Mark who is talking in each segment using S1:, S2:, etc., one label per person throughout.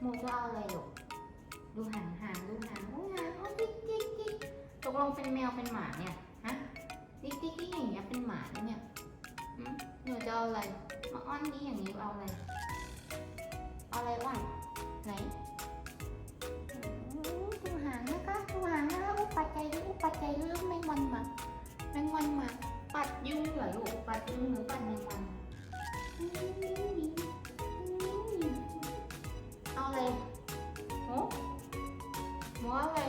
S1: โมจะเอาอะไรลูกดูหางหางดูหางดูหางโอ้ติ๊กติ๊กติ๊กตกลงเป็นแมวเป็นหมาเนี่ยฮะติ๊กติ๊กติ๊กอย่างเงี้ยเป็นหมาเนี่ยหืมหนูจะเอาอะไรมาอ้อนนี้อย่างนี้เอาอะไรเอาอะไรอ้อนไหนอืมดูหางนะคะดูหางนะคะอุปัจจัยด้วยอุปัจจัยด้วยแมงวันมาแมงวันมาปัดยุงเหรอลูกปัดยุงหรือปัดแมงวัน เอาอะไร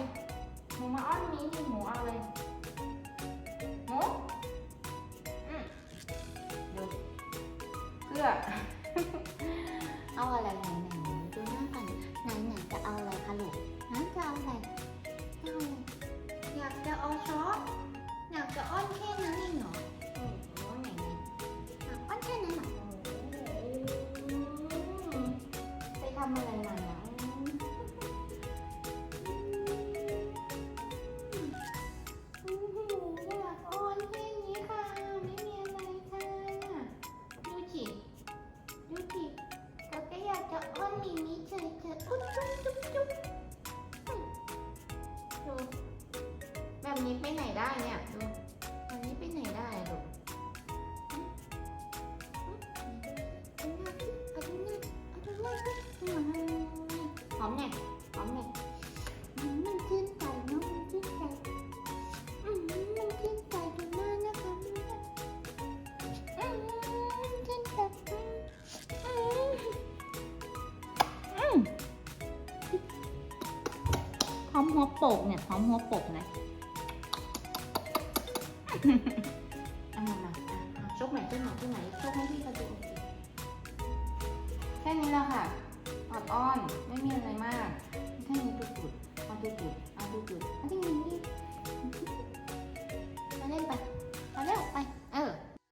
S1: หมูมาอ้อนนี้นี่หมูเอาอะไรหมูอืมดูเกลือเอาอะไรไหนไหนดูหน้ากันไหนไหนจะเอาอะไรคะลูกฮะจะเอาอะไรจะเอาอะไรอยากจะเอาช็อปอยากจะอ้อนแค่ากจะอ้อเฉยๆอุ๊ยจุ๊บจุ๊บจุ๊บดูแบบนี้ไปไหนได้เนี่ยดูแบบนี้ไปไหนได้ดูหน้าสิเอาดูหน้าเอาดูหน้าสิอืมหอมเนี่ยหอมเนี่ยมันขึ้น พร้อมหัวโปกเนี่ยพร้อมหัวโปกนะเอามามาอะอะชกไหนชกไหนชกไหนชกให้พี่กระดูกแค่นี้แหละค่ะออดอ้อน ไม่มีอะไรมาก แค่นี้ดูจุดเอาดูจุดเอาดูจุดอันนี้